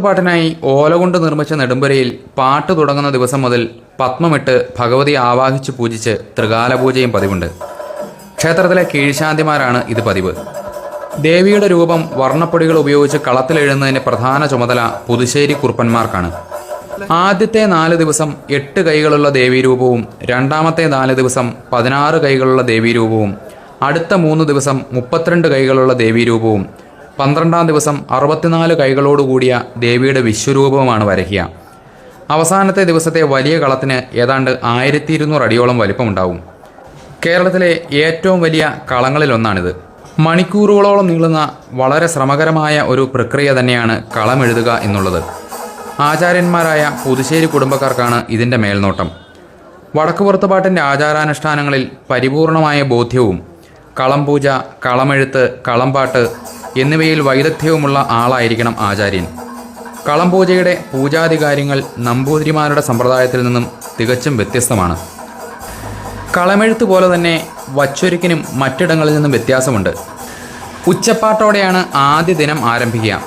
പാട്ടിനായി ഓല കൊണ്ട് നിർമ്മിച്ച നെടുമ്പരയിൽ പാട്ട് തുടങ്ങുന്ന ദിവസം മുതൽ പത്മമിട്ട് ഭഗവതിയെ ആവാഹിച്ച് പൂജിച്ച് ത്രികാല പൂജയും പതിവുണ്ട്. ക്ഷേത്രത്തിലെ കീഴ്ശാന്തിമാരാണ് ഇത് പതിവ്. ദേവിയുടെ രൂപം വർണപ്പൊടികൾ ഉപയോഗിച്ച് കളത്തിലെഴുന്നതിന്റെ പ്രധാന ചുമതല പുതുശ്ശേരി കുറുപ്പന്മാർക്കാണ്. ആദ്യത്തെ നാല് ദിവസം എട്ട് കൈകളുള്ള ദേവീരൂപവും രണ്ടാമത്തെ നാല് ദിവസം പതിനാറ് കൈകളുള്ള ദേവീരൂപവും അടുത്ത മൂന്ന് ദിവസം മുപ്പത്തിരണ്ട് കൈകളുള്ള ദേവീരൂപവും പന്ത്രണ്ടാം ദിവസം അറുപത്തിനാല് കൈകളോടുകൂടിയ ദേവിയുടെ വിശ്വരൂപമാണ് വരയ്ക്കുക. അവസാനത്തെ ദിവസത്തെ വലിയ കളത്തിന് ഏതാണ്ട് ആയിരത്തി ഇരുന്നൂറ് അടിയോളം വലിപ്പമുണ്ടാവും. കേരളത്തിലെ ഏറ്റവും വലിയ കളങ്ങളിലൊന്നാണിത്. മണിക്കൂറുകളോളം നീളുന്ന വളരെ ശ്രമകരമായ ഒരു പ്രക്രിയ തന്നെയാണ് കളമെഴുതുക എന്നുള്ളത്. ആചാര്യന്മാരായ പുതുശ്ശേരി കുടുംബക്കാർക്കാണ് ഇതിന്റെ മേൽനോട്ടം. വടക്കുപുറത്തുപാട്ടിന്റെ ആചാരാനുഷ്ഠാനങ്ങളിൽ പരിപൂർണമായ ബോധ്യവും കളം പൂജ കളമെഴുത്ത് കളംപാട്ട് എന്നിവയിൽ വൈദഗ്ധ്യവുമുള്ള ആളായിരിക്കണം ആചാര്യൻ. കളം പൂജയുടെ പൂജാധികാര്യങ്ങൾ നമ്പൂതിരിമാരുടെ സമ്പ്രദായത്തിൽ നിന്നും തികച്ചും വ്യത്യസ്തമാണ്. കളമെഴുത്ത് പോലെ തന്നെ വച്ചൊരുക്കിനും മറ്റിടങ്ങളിൽ നിന്നും വ്യത്യാസമുണ്ട്. ഉച്ചപ്പാട്ടോടെയാണ് ആദ്യ ദിനം ആരംഭിക്കുക.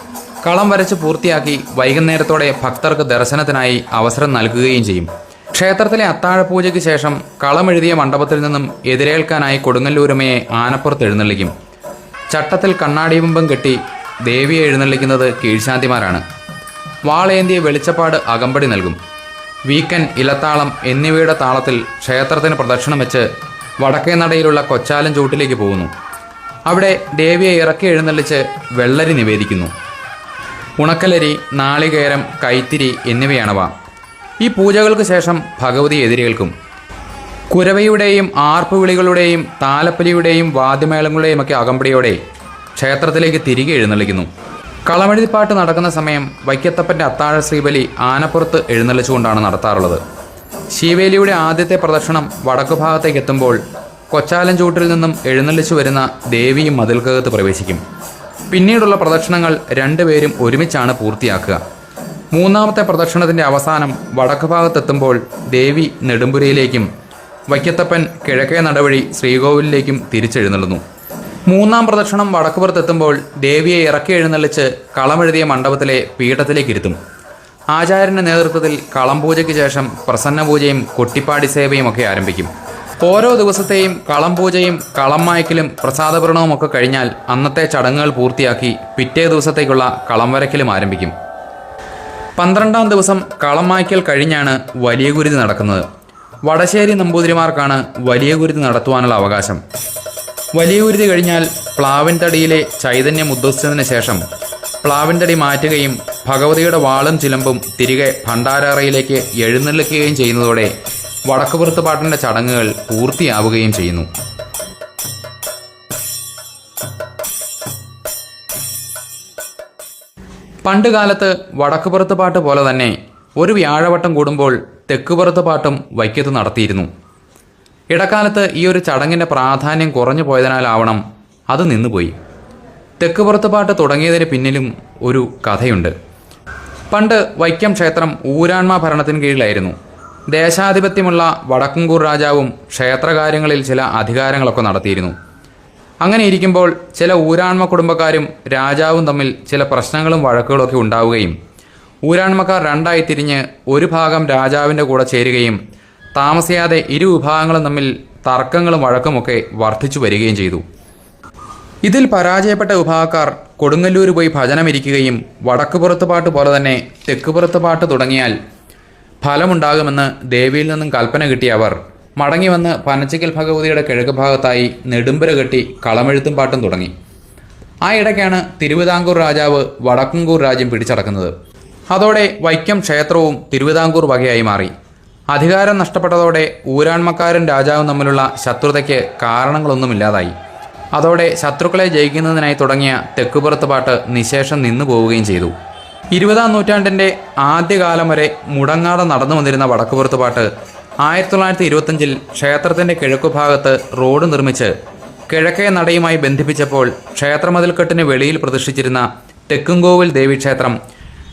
കളം വരച്ച് പൂർത്തിയാക്കി വൈകുന്നേരത്തോടെ ഭക്തർക്ക് ദർശനത്തിനായി അവസരം നൽകുകയും ചെയ്യും. ക്ഷേത്രത്തിലെ അത്താഴപൂജയ്ക്ക് ശേഷം കളമെഴുതിയ മണ്ഡപത്തിൽ നിന്നും എതിരേൽക്കാനായി കൊടുങ്ങല്ലൂരമ്മയെ ആനപ്പുറത്ത് എഴുന്നള്ളിക്കും. ചട്ടത്തിൽ കണ്ണാടിബിംബം കെട്ടി ദേവിയെ എഴുന്നള്ളിക്കുന്നത് കീഴ്ശാന്തിമാരാണ്. വാളേന്തിയ വെളിച്ചപ്പാട് അകമ്പടി നൽകും. വീക്കൻ ഇലത്താളം എന്നിവയുടെ താളത്തിൽ ക്ഷേത്രത്തിന് പ്രദക്ഷിണം വെച്ച് വടക്കേ നടയിലുള്ള കൊച്ചാലം ചൂട്ടിലേക്ക് പോകുന്നു. അവിടെ ദേവിയെ ഇറക്കി എഴുന്നള്ളിച്ച് വെള്ളരി നിവേദിക്കുന്നു. ഉണക്കലരി നാളികേരം കൈത്തിരി എന്നിവയാണവ. ഈ പൂജകൾക്ക് ശേഷം ഭഗവതി എതിരേൽക്കും. കുരവയുടെയും ആർപ്പുവിളികളുടെയും താലപ്പലിയുടെയും വാദ്യമേളങ്ങളുടെയും ഒക്കെ അകമ്പടിയോടെ ക്ഷേത്രത്തിലേക്ക് തിരികെ എഴുന്നള്ളിക്കുന്നു. കളമെഴുതിപ്പാട്ട് നടക്കുന്ന സമയം വൈക്കത്തപ്പന്റെ അത്താഴ ശ്രീബലി ആനപ്പുറത്ത് എഴുന്നള്ളിച്ചുകൊണ്ടാണ് നടത്താറുള്ളത്. ശിവേലിയുടെ ആദ്യത്തെ പ്രദക്ഷിണം വടക്കു ഭാഗത്തേക്ക് എത്തുമ്പോൾ കൊച്ചാലൻ ചൂട്ടിൽ നിന്നും എഴുന്നള്ളിച്ചു വരുന്ന ദേവിയും മതിൽക്കകത്ത് പ്രവേശിക്കും. പിന്നീടുള്ള പ്രദക്ഷിണങ്ങൾ രണ്ടുപേരും ഒരുമിച്ചാണ് പൂർത്തിയാക്കുക. മൂന്നാമത്തെ പ്രദക്ഷിണത്തിന്റെ അവസാനം വടക്കു ഭാഗത്തെത്തുമ്പോൾ ദേവി നെടുമ്പുരയിലേക്കും വൈക്കത്തപ്പൻ കിഴക്കേ നടവഴി ശ്രീകോവിലിലേക്കും തിരിച്ചെഴുന്നള്ളുന്നു. മൂന്നാം പ്രദക്ഷിണം വടക്കുപുറത്തെത്തുമ്പോൾ ദേവിയെ ഇറക്കി എഴുന്നള്ളിച്ച് കളമെഴുതിയ മണ്ഡപത്തിലെ പീഠത്തിലേക്ക് ഇരുത്തും ആചാര്യന്റെ നേതൃത്വത്തിൽ കളം പൂജയ്ക്ക് ശേഷം പ്രസന്ന പൂജയും കൊട്ടിപ്പാടി സേവയും ഒക്കെ ആരംഭിക്കും. ഓരോ ദിവസത്തെയും കളം പൂജയും കളം മായ്ക്കലും പ്രസാദപൂരണവും ഒക്കെ കഴിഞ്ഞാൽ അന്നത്തെ ചടങ്ങുകൾ പൂർത്തിയാക്കി പിറ്റേ ദിവസത്തേക്കുള്ള കളം വരയ്ക്കലും ആരംഭിക്കും. പന്ത്രണ്ടാം ദിവസം കളം മായ്ക്കൽ കഴിഞ്ഞാണ് വലിയ ഗുരുതി നടക്കുന്നത്. വടശ്ശേരി നമ്പൂതിരിമാർക്കാണ് വലിയ ഗുരുതി നടത്തുവാനുള്ള അവകാശം. വലിയ ഗുരുതി കഴിഞ്ഞാൽ പ്ലാവിൻ തടിയിലെ ചൈതന്യം ഉദ്ദേശിച്ചതിന് ശേഷം പ്ലാവിൻ തടി മാറ്റുകയും ഭഗവതിയുടെ വാളും ചിലമ്പും തിരികെ ഭണ്ഡാരറയിലേക്ക് എഴുന്നള്ളിക്കുകയും ചെയ്യുന്നതോടെ വടക്കുപുറത്ത് പാട്ടിന്റെ ചടങ്ങുകൾ പൂർത്തിയാവുകയും ചെയ്യുന്നു. പണ്ടുകാലത്ത് വടക്കുപുറത്ത് പാട്ട് പോലെ തന്നെ ഒരു വ്യാഴവട്ടം കൂടുമ്പോൾ തെക്കുപുറത്ത് പാട്ടും വൈക്കത്ത് നടത്തിയിരുന്നു. ഇടക്കാലത്ത് ഈ ഒരു ചടങ്ങിന്റെ പ്രാധാന്യം കുറഞ്ഞു പോയതിനാലാവണം അത് നിന്നുപോയി. തെക്കുപുറത്ത് പാട്ട് തുടങ്ങിയതിന് പിന്നിലും ഒരു കഥയുണ്ട്. പണ്ട് വൈക്കം ക്ഷേത്രം ഊരാൺമ ഭരണത്തിന് കീഴിലായിരുന്നു. ദേശാധിപത്യമുള്ള വടക്കുംകൂർ രാജാവും ക്ഷേത്രകാര്യങ്ങളിൽ ചില അധികാരങ്ങളൊക്കെ നടത്തിയിരുന്നു. അങ്ങനെ ഇരിക്കുമ്പോൾ ചില ഊരാൺമ കുടുംബക്കാരും രാജാവും തമ്മിൽ ചില പ്രശ്നങ്ങളും വഴക്കുകളൊക്കെ ഉണ്ടാവുകയും ഊരാൺമക്കാർ രണ്ടായി തിരിഞ്ഞ് ഒരു ഭാഗം രാജാവിന്റെ കൂടെ ചേരുകയും താമസിയാതെ ഇരു വിഭാഗങ്ങളും തമ്മിൽ തർക്കങ്ങളും വഴക്കുമൊക്കെ വർദ്ധിച്ചു വരികയും ചെയ്തു. ഇതിൽ പരാജയപ്പെട്ട വിഭാഗക്കാർ കൊടുങ്ങല്ലൂർ പോയി ഭജനമിരിക്കുകയും വടക്കുപുറത്ത് പാട്ട് പോലെ തന്നെ തെക്കുപുറത്ത് പാട്ട് തുടങ്ങിയാൽ ഫലമുണ്ടാകുമെന്ന് ദേവിയിൽ നിന്നും കൽപ്പന കിട്ടിയ അവർ. മടങ്ങി വന്ന് പനച്ചിക്കൽ ഭഗവതിയുടെ കിഴക്ക് ഭാഗത്തായി നെടുമ്പര കെട്ടി കളമെഴുത്തും പാട്ടും തുടങ്ങി. ആ ഇടയ്ക്കാണ് തിരുവിതാംകൂർ രാജാവ് വടക്കുംകൂർ രാജ്യം പിടിച്ചടക്കുന്നത്. അതോടെ വൈക്കം ക്ഷേത്രവും തിരുവിതാംകൂർ വകയായി മാറി. അധികാരം നഷ്ടപ്പെട്ടതോടെ ഊരാൺമക്കാരും രാജാവും തമ്മിലുള്ള ശത്രുതയ്ക്ക് കാരണങ്ങളൊന്നുമില്ലാതായി. അതോടെ ശത്രുക്കളെ ജയിക്കുന്നതിനായി തുടങ്ങിയ തെക്കുപുറത്ത് പാട്ട് നിശേഷം നിന്നു പോവുകയും ചെയ്തു. ഇരുപതാം നൂറ്റാണ്ടിന്റെ ആദ്യകാലം വരെ മുടങ്ങാതെ നടന്നു വന്നിരുന്ന വടക്കുപുറത്ത് പാട്ട് ആയിരത്തി തൊള്ളായിരത്തി ഇരുപത്തഞ്ചിൽ ക്ഷേത്രത്തിന്റെ കിഴക്കുഭാഗത്ത് റോഡ് നിർമ്മിച്ച് കിഴക്കേ നടയുമായി ബന്ധിപ്പിച്ചപ്പോൾ ക്ഷേത്രമതിൽക്കെട്ടിന് വെളിയിൽ പ്രതിഷ്ഠിച്ചിരുന്ന തെക്കുംകോവിൽ ദേവീക്ഷേത്രം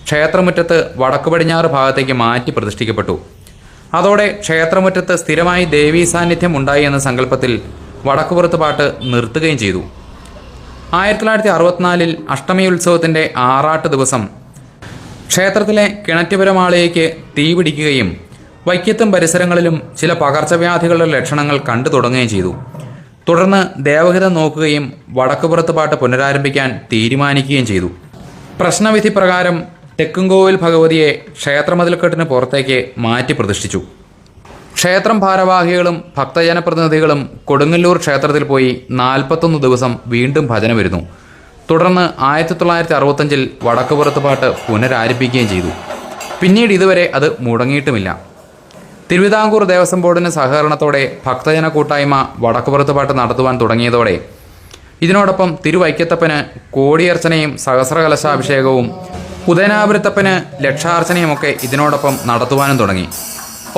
ക്ഷേത്രമുറ്റത്ത് വടക്കു പടിഞ്ഞാറ് ഭാഗത്തേക്ക് മാറ്റി പ്രതിഷ്ഠിക്കപ്പെട്ടു. അതോടെ ക്ഷേത്രമുറ്റത്ത് സ്ഥിരമായി ദേവീ സാന്നിധ്യം ഉണ്ടായി എന്ന സങ്കല്പത്തിൽ വടക്കുപുറത്ത് പാട്ട് നിർത്തുകയും ചെയ്തു. ആയിരത്തി തൊള്ളായിരത്തി അറുപത്തിനാലിൽ അഷ്ടമി ഉത്സവത്തിന്റെ ആറാട്ട് ദിവസം ക്ഷേത്രത്തിലെ കിണറ്റുപുരമാളയ്ക്ക് തീ പിടിക്കുകയും വൈക്കത്തും പരിസരങ്ങളിലും ചില പകർച്ചവ്യാധികളുടെ ലക്ഷണങ്ങൾ കണ്ടു തുടങ്ങുകയും ചെയ്തു. തുടർന്ന് ദേവഹിതം നോക്കുകയും വടക്കുപുറത്ത് പാട്ട് പുനരാരംഭിക്കാൻ തീരുമാനിക്കുകയും ചെയ്തു. പ്രശ്നവിധി പ്രകാരം തെക്കുംകോവിൽ ഭഗവതിയെ ക്ഷേത്രമതിൽക്കെട്ടിന് പുറത്തേക്ക് മാറ്റി പ്രതിഷ്ഠിച്ചു. ക്ഷേത്രം ഭാരവാഹികളും ഭക്തജനപ്രതിനിധികളും കൊടുങ്ങല്ലൂർ ക്ഷേത്രത്തിൽ പോയി നാൽപ്പത്തൊന്ന് ദിവസം വീണ്ടും ഭജന വരുന്നു. തുടർന്ന് ആയിരത്തി തൊള്ളായിരത്തി അറുപത്തഞ്ചിൽ വടക്കുപുറത്ത് പാട്ട് പുനരാരംഭിക്കുകയും ചെയ്തു. പിന്നീട് ഇതുവരെ അത് മുടങ്ങിയിട്ടുമില്ല. തിരുവിതാംകൂർ ദേവസ്വം ബോർഡിന് സഹകരണത്തോടെ ഭക്തജന കൂട്ടായ്മ വടക്കുപുറത്ത് പാട്ട് നടത്തുവാൻ തുടങ്ങിയതോടെ ഇതിനോടൊപ്പം തിരുവൈക്കത്തപ്പന് കോടിയർച്ചനയും സഹസ്രകലശാഭിഷേകവും ഉദയനാപുരത്തപ്പന് ലക്ഷാർച്ചനയുമൊക്കെ ഇതിനോടൊപ്പം നടത്തുവാനും തുടങ്ങി.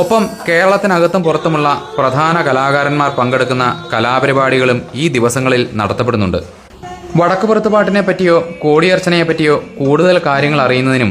ഒപ്പം കേരളത്തിനകത്തും പുറത്തുമുള്ള പ്രധാന കലാകാരന്മാർ പങ്കെടുക്കുന്ന കലാപരിപാടികളും ഈ ദിവസങ്ങളിൽ നടത്തപ്പെടുന്നുണ്ട്. വടക്കുപുറത്ത് പാട്ടിനെ പറ്റിയോ കോടിയർച്ചനയെ പറ്റിയോ കൂടുതൽ കാര്യങ്ങൾ അറിയുന്നതിനും